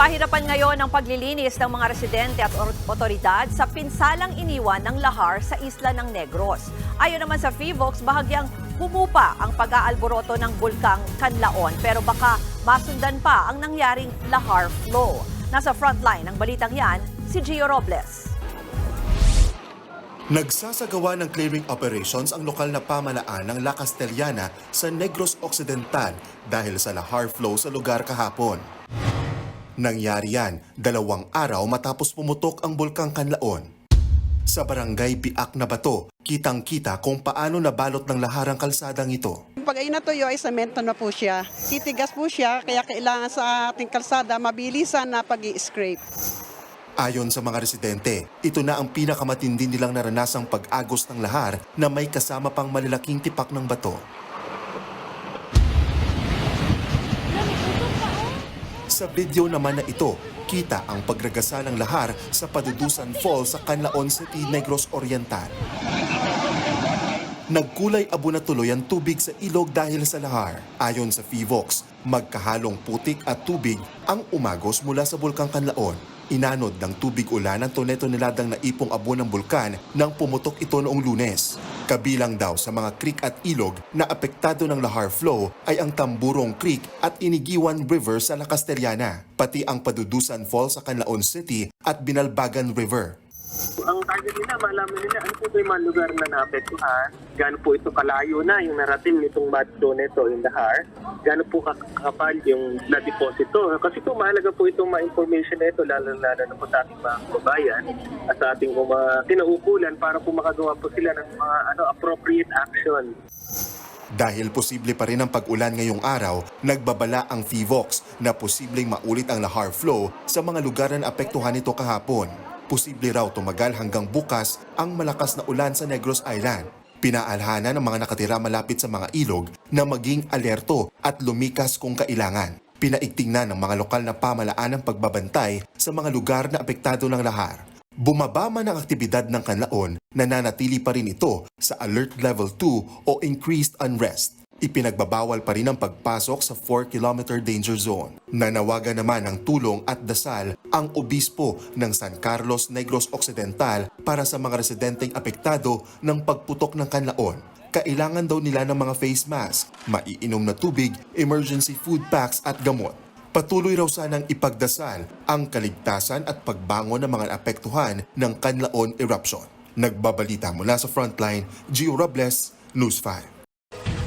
Pahirapan ngayon ang paglilinis ng mga residente at or- otoridad sa pinsalang iniwan ng lahar sa isla ng Negros. Ayon naman sa FIVOX, bahagyang humupa ang pag-aalboroto ng bulkang Kanlaon pero baka masundan pa ang nangyaring lahar flow. Nasa frontline ng balitang yan, si Gio Robles. Nagsasagawa ng clearing operations ang lokal na pamalaan ng La Castellana sa Negros Occidental dahil sa lahar flow sa lugar kahapon. Nangyari yan dalawang araw matapos pumutok ang bulkang Kanlaon. Sa barangay Biak na Bato, kitang-kita kung paano nabalot ng lahar ang kalsadang ito. Pag ay natuyo ay semento na po siya. Titigas po siya kaya kailangan sa ating kalsada mabilisan na pag scrape Ayon sa mga residente, ito na ang pinakamatindi nilang naranasang pag-agos ng lahar na may kasama pang malalaking tipak ng bato. Sa video naman na ito, kita ang pagragasa ng lahar sa Padudusan Falls sa Canlaon City, Negros Oriental. Nagkulay abo na tuloy ang tubig sa ilog dahil sa lahar. Ayon sa FIVOX, magkahalong putik at tubig ang umagos mula sa Bulkang Kanlaon. Inanod ng tubig ulan ang tonetoneladang naipong abo ng bulkan nang pumutok ito noong lunes. Kabilang daw sa mga creek at ilog na apektado ng lahar flow ay ang Tamburong Creek at Inigiwan River sa La Castellana, pati ang Padudusan Falls sa Canlaon City at Binalbagan River. Target nila, malaman nila ano po ba yung mga lugar na naapektuhan, gaano po ito kalayo na yung narating nitong mud flow nito in the har, gaano po kakapal yung na-deposito. Kasi po mahalaga po itong ma-information na ito, lalo-lalo na po sa ating mga kababayan at sa ating mga kinaukulan para po makagawa po sila ng mga ano, appropriate action. Dahil posible pa rin ang pag-ulan ngayong araw, nagbabala ang FIVOX na posibleng maulit ang lahar flow sa mga lugar na apektuhan nito kahapon. Posible raw tumagal hanggang bukas ang malakas na ulan sa Negros Island. Pinaalhana ng mga nakatira malapit sa mga ilog na maging alerto at lumikas kung kailangan. Pinaigting na ng mga lokal na pamalaan ang pagbabantay sa mga lugar na apektado ng lahar. Bumaba man ang aktibidad ng kanlaon, nananatili pa rin ito sa Alert Level 2 o Increased Unrest. Ipinagbabawal pa rin ang pagpasok sa 4-kilometer danger zone. Nanawagan naman ng tulong at dasal ang obispo ng San Carlos Negros Occidental para sa mga residenteng apektado ng pagputok ng kanlaon. Kailangan daw nila ng mga face mask, maiinom na tubig, emergency food packs at gamot. Patuloy raw sanang ipagdasal ang kaligtasan at pagbangon ng mga apektuhan ng Kanlaon eruption. Nagbabalita mula sa Frontline, Gio Robles, News 5.